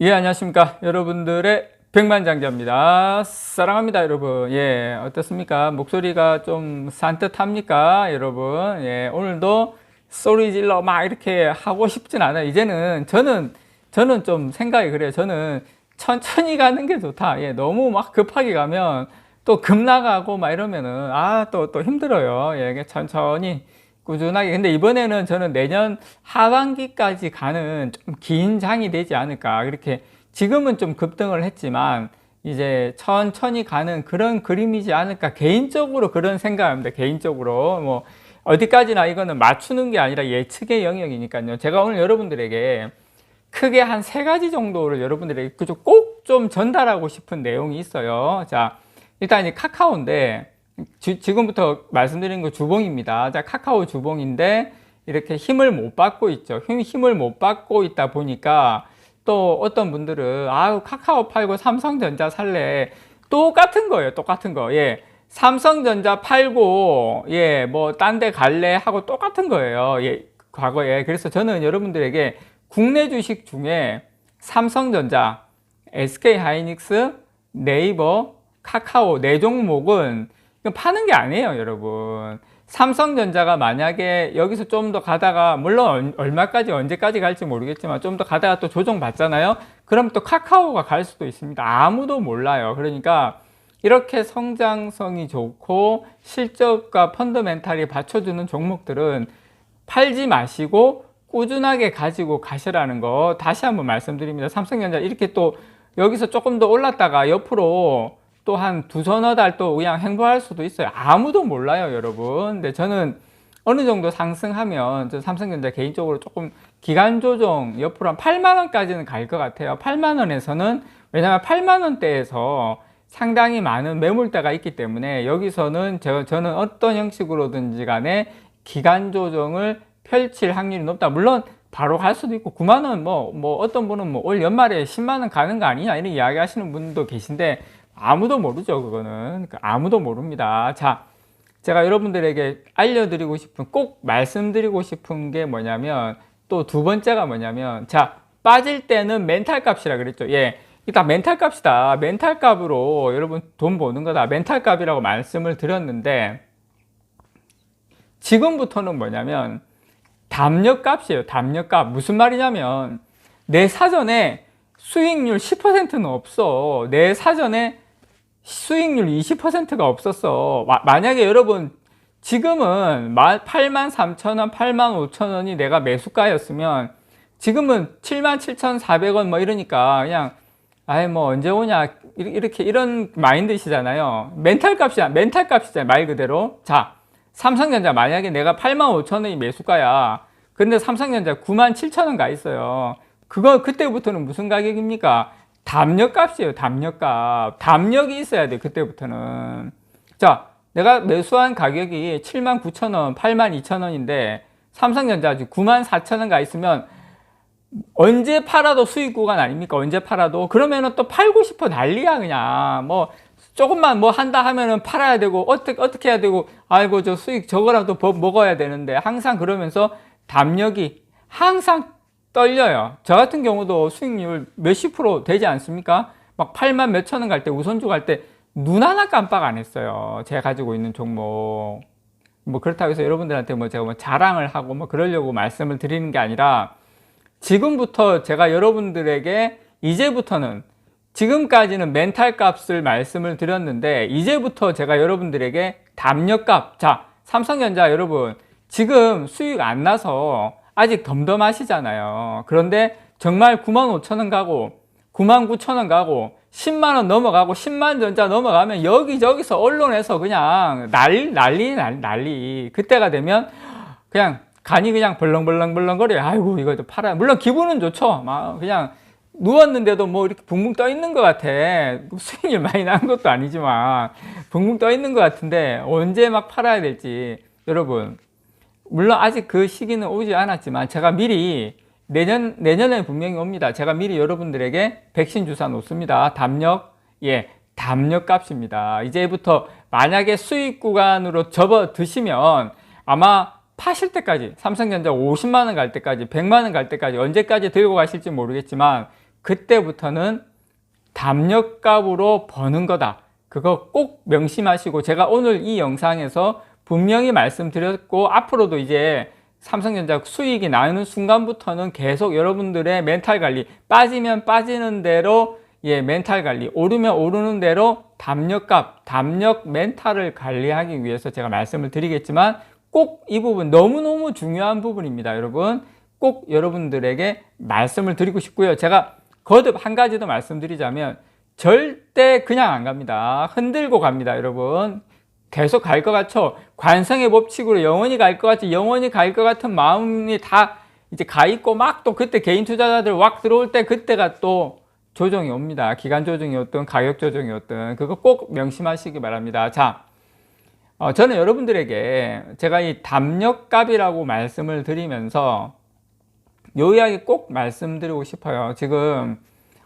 예, 안녕하십니까. 여러분들의 백만장자입니다. 사랑합니다, 여러분. 예, 어떻습니까? 목소리가 좀 산뜻합니까, 여러분? 예, 오늘도 소리 질러 막 이렇게 하고 싶진 않아요. 이제는 저는, 저는 좀 생각이 그래요. 저는 천천히 가는 게 좋다. 예, 너무 막 급하게 가면 또 급 나가고 막 이러면은, 아, 또, 또 힘들어요. 예, 천천히. 꾸준하게. 근데 이번에는 저는 내년 하반기까지 가는 좀 긴 장이 되지 않을까. 이렇게 지금은 좀 급등을 했지만 이제 천천히 가는 그런 그림이지 않을까. 개인적으로 그런 생각합니다. 개인적으로. 뭐 어디까지나 이거는 맞추는 게 아니라 예측의 영역이니까요. 제가 오늘 여러분들에게 크게 한 세 가지 정도를 여러분들에게 꼭 좀 전달하고 싶은 내용이 있어요. 자, 일단 이 카카오인데 지, 지금부터 말씀드린 거 주봉입니다. 자, 카카오 주봉인데 이렇게 힘을 못 받고 있죠. 힘, 힘을 못 받고 있다 보니까 또 어떤 분들은 아유 카카오 팔고 삼성전자 살래 똑같은 거예요. 똑같은 거. 예. 삼성전자 팔고 예, 뭐 딴 데 갈래 하고 똑같은 거예요. 예. 과거에. 그래서 저는 여러분들에게 국내 주식 중에 삼성전자, SK 하이닉스, 네이버, 카카오 네 종목은 파는 게 아니에요, 여러분. 삼성전자가 만약에 여기서 좀 더 가다가 물론 얼마까지 언제까지 갈지 모르겠지만 좀 더 가다가 또 조정 받잖아요. 그럼 또 카카오가 갈 수도 있습니다. 아무도 몰라요. 그러니까 이렇게 성장성이 좋고 실적과 펀더멘탈이 받쳐주는 종목들은 팔지 마시고 꾸준하게 가지고 가시라는 거 다시 한번 말씀드립니다. 삼성전자 이렇게 또 여기서 조금 더 올랐다가 옆으로 또 한 두 서너 달 또 그냥 행보할 수도 있어요. 아무도 몰라요, 여러분. 근데 저는 어느 정도 상승하면 저 삼성전자 개인적으로 조금 기간 조정 옆으로 한 8만 원까지는 갈 것 같아요. 8만 원에서는 왜냐하면 8만 원대에서 상당히 많은 매물대가 있기 때문에 여기서는 저, 저는 어떤 형식으로든지 간에 기간 조정을 펼칠 확률이 높다. 물론 바로 갈 수도 있고 9만 원뭐뭐 어떤 분은 뭐 올 연말에 10만 원 가는 거 아니냐 이런 이야기 하시는 분도 계신데 아무도 모르죠 그거는 그러니까 아무도 모릅니다. 자 제가 여러분들에게 알려드리고 싶은 꼭 말씀드리고 싶은 게 뭐냐면 또 두 번째가 뭐냐면 자 빠질 때는 멘탈 값이라 그랬죠. 예. 일단 멘탈 값이다. 멘탈 값으로 여러분 돈 버는 거다. 멘탈 값이라고 말씀을 드렸는데 지금부터는 뭐냐면 담력 값이에요. 담력 값. 무슨 말이냐면 내 사전에 수익률 10%는 없어. 내 사전에 수익률 20%가 없었어. 마, 만약에 여러분 지금은 8만 3천 원, 8만 5천 원이 내가 매수가였으면 지금은 7만 7천4백원 뭐 이러니까 그냥 아이 뭐 언제 오냐 이렇게 이런 마인드시잖아요. 멘탈 값이야. 멘탈 값이잖아요. 말 그대로. 자, 삼성전자 만약에 내가 8만 5천 원이 매수가야. 근데 삼성전자 9만 7천 원가 있어요. 그거 그때부터는 무슨 가격입니까? 담력 값이에요. 담력 값. 담력이 있어야 돼. 그때부터는. 자, 내가 매수한 가격이 7만 9천 원, 8만 2천 원인데 삼성전자 아직 9만 4천 원가 있으면 언제 팔아도 수익 구간 아닙니까? 언제 팔아도 그러면은 또 팔고 싶어 난리야 그냥 뭐 조금만 뭐 한다 하면은 팔아야 되고 어떻게 어떻게 해야 되고 아이고 저 수익 저거라도 버- 먹어야 되는데 항상 그러면서 담력이 항상 떨려요. 저 같은 경우도 수익률 몇십 프로 되지 않습니까? 막 8만 몇천 원 갈 때 우선주 갈 때 눈 하나 깜빡 안 했어요. 제가 가지고 있는 종목. 뭐 그렇다고 해서 여러분들한테 뭐 제가 뭐 자랑을 하고 뭐 그러려고 말씀을 드리는 게 아니라 지금부터 제가 여러분들에게 이제부터는 지금까지는 멘탈 값을 말씀을 드렸는데 이제부터 제가 여러분들에게 담력 값. 자, 삼성전자 여러분 지금 수익 안 나서 아직 덤덤하시잖아요. 그런데 정말 9만 5천 원 가고 9만 9천 원 가고 10만 원 넘어가고 10만 전자 넘어가면 여기저기서 언론에서 그냥 난리 난리 난리, 난리. 그때가 되면 그냥 간이 그냥 벌렁벌렁벌렁 거려요. 아이고 이거 좀 팔아. 물론 기분은 좋죠. 막 그냥 누웠는데도 뭐 이렇게 붕붕 떠 있는 것 같아. 수익이 많이 난 것도 아니지만 붕붕 떠 있는 것 같은데 언제 막 팔아야 될지 여러분 물론 아직 그 시기는 오지 않았지만 제가 미리 내년 내년에 분명히 옵니다. 제가 미리 여러분들에게 백신 주사 놓습니다. 담력 예 담력 값입니다. 이제부터 만약에 수익 구간으로 접어 드시면 아마 파실 때까지 삼성전자 50만 원 갈 때까지 100만 원 갈 때까지 언제까지 들고 가실지 모르겠지만 그때부터는 담력 값으로 버는 거다. 그거 꼭 명심하시고 제가 오늘 이 영상에서 분명히 말씀드렸고 앞으로도 이제 삼성전자 수익이 나는 순간부터는 계속 여러분들의 멘탈 관리 빠지면 빠지는 대로 예 멘탈 관리 오르면 오르는 대로 담력값 담력 멘탈을 관리하기 위해서 제가 말씀을 드리겠지만 꼭 이 부분 너무너무 중요한 부분입니다 여러분. 꼭 여러분들에게 말씀을 드리고 싶고요. 제가 거듭 한 가지 더 말씀드리자면 절대 그냥 안 갑니다. 흔들고 갑니다 여러분 계속 갈 것 같죠? 관성의 법칙으로 영원히 갈 것 같지? 영원히 갈 것 같은 마음이 다 이제 가 있고 막 또 그때 개인 투자자들 왁 들어올 때 그때가 또 조정이 옵니다. 기간 조정이었든 가격 조정이었든 그거 꼭 명심하시기 바랍니다. 자, 어, 저는 여러분들에게 제가 이 담력값이라고 말씀을 드리면서 요 이야기 꼭 말씀드리고 싶어요. 지금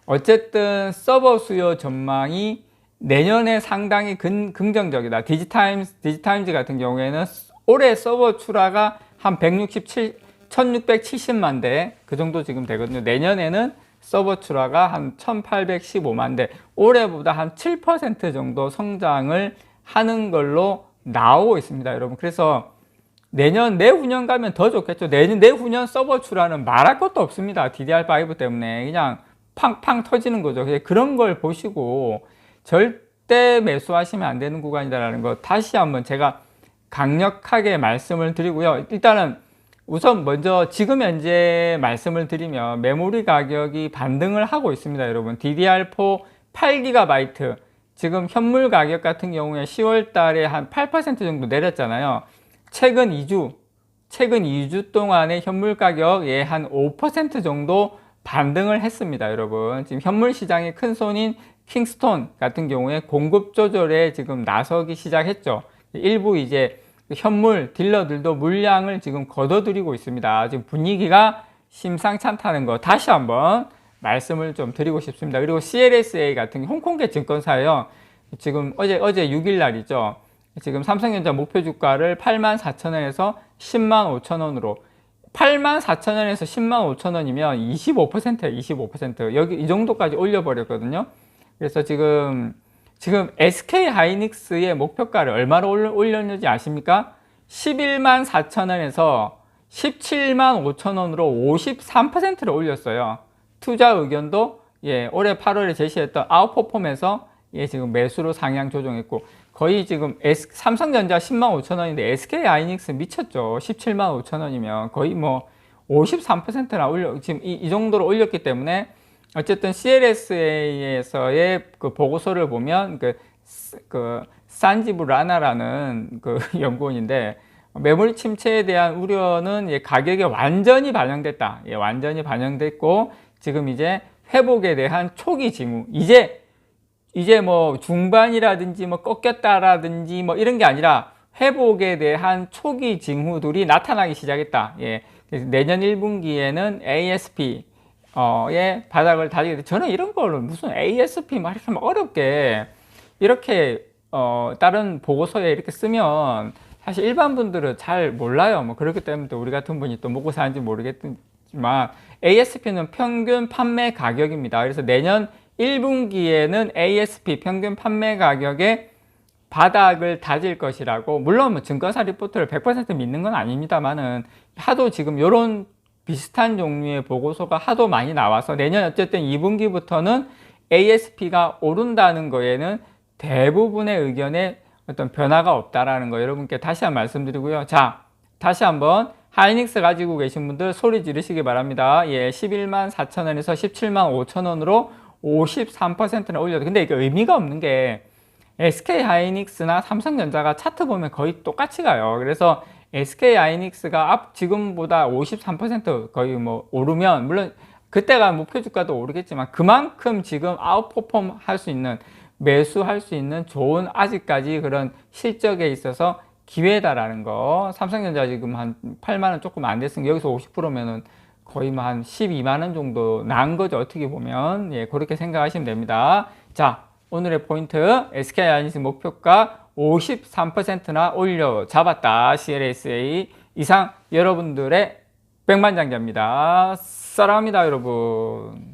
어쨌든 서버 수요 전망이 내년에 상당히 근, 긍정적이다. 디지타임스, 디지타임즈 같은 경우에는 올해 서버 출하가 한 167, 1670만 대 그 정도 지금 되거든요. 내년에는 서버 출하가 한 1815만 대, 올해보다 한 7% 정도 성장을 하는 걸로 나오고 있습니다, 여러분. 그래서 내년, 내후년 가면 더 좋겠죠. 내년, 내후년 서버 출하는 말할 것도 없습니다. DDR5 때문에 그냥 팡팡 터지는 거죠. 그런 걸 보시고 절대 매수하시면 안 되는 구간이다라는 거 다시 한번 제가 강력하게 말씀을 드리고요. 일단은 우선 먼저 지금 현재 말씀을 드리면 메모리 가격이 반등을 하고 있습니다. 여러분 DDR4 8GB 지금 현물 가격 같은 경우에 10월 달에 한 8% 정도 내렸잖아요. 최근 2주 최근 2주 동안의 현물 가격에 한5% 정도 반등을 했습니다, 여러분. 지금 현물 시장의 큰 손인 킹스톤 같은 경우에 공급 조절에 지금 나서기 시작했죠. 일부 이제 현물 딜러들도 물량을 지금 걷어들이고 있습니다. 지금 분위기가 심상찮다는 거 다시 한번 말씀을 좀 드리고 싶습니다. 그리고 CLSA 같은 홍콩계 증권사예요. 지금 어제 어제 6일 날이죠. 지금 삼성전자 목표 주가를 8만 4천 원에서 10만 5천 원으로 8만 4천 원에서 10만 5천 원이면 25%예요. 25% 여기 이 정도까지 올려버렸거든요. 그래서 지금 지금 SK 하이닉스의 목표가를 얼마로 올렸는지 아십니까? 11만 4천 원에서 17만 5천 원으로 53%를 올렸어요. 투자 의견도 예, 올해 8월에 제시했던 아웃퍼폼에서 예, 지금 매수로 상향 조정했고 거의 지금 S, 삼성전자 10만 5천 원인데 SK 하이닉스 미쳤죠. 17만 5천 원이면 거의 뭐 53%나 올려 지금 이, 이 정도로 올렸기 때문에 어쨌든 CLSA에서의 그 보고서를 보면 그, 그 산지부 라나라는 그 연구원인데 메모리 침체에 대한 우려는 예, 가격에 완전히 반영됐다. 예, 완전히 반영됐고 지금 이제 회복에 대한 초기 징후 이제 이제 뭐 중반이라든지 뭐 꺾였다라든지 뭐 이런 게 아니라 회복에 대한 초기 징후들이 나타나기 시작했다. 예. 내년 1분기에는 ASP 어의 바닥을 다지게 돼. 저는 이런 거를 무슨 ASP 막 이렇게 막 어렵게 이렇게 어 다른 보고서에 이렇게 쓰면 사실 일반 분들은 잘 몰라요. 뭐 그렇기 때문에 또 우리 같은 분이 또 먹고 사는지 모르겠지만 ASP는 평균 판매 가격입니다. 그래서 내년 1분기에는 ASP 평균 판매 가격의 바닥을 다질 것이라고 물론 뭐 증권사 리포트를 100% 믿는 건 아닙니다만은 하도 지금 이런 비슷한 종류의 보고서가 하도 많이 나와서 내년 어쨌든 2분기부터는 ASP가 오른다는 거에는 대부분의 의견에 어떤 변화가 없다라는 거 여러분께 다시 한 번 말씀드리고요. 자, 다시 한번 하이닉스 가지고 계신 분들 소리 지르시기 바랍니다. 예, 11만 4천 원에서 17만 5천 원으로 53%나 올려도 근데 이게 의미가 없는 게 SK 하이닉스나 삼성전자가 차트 보면 거의 똑같이 가요. 그래서 SK 하이닉스가 앞 지금보다 53% 거의 뭐 오르면 물론 그때가 목표 주가도 오르겠지만 그만큼 지금 아웃퍼폼 할 수 있는 매수할 수 있는 좋은 아직까지 그런 실적에 있어서 기회다라는 거. 삼성전자 지금 한 8만 원 조금 안 됐으니까 여기서 50%면은 거의 뭐 한 12만 원 정도 난 거죠. 어떻게 보면. 예, 그렇게 생각하시면 됩니다. 자, 오늘의 포인트 SK 하이닉스 목표가 53%나 올려 잡았다. CLSA 이상 여러분들의 백만장자입니다. 사랑합니다, 여러분.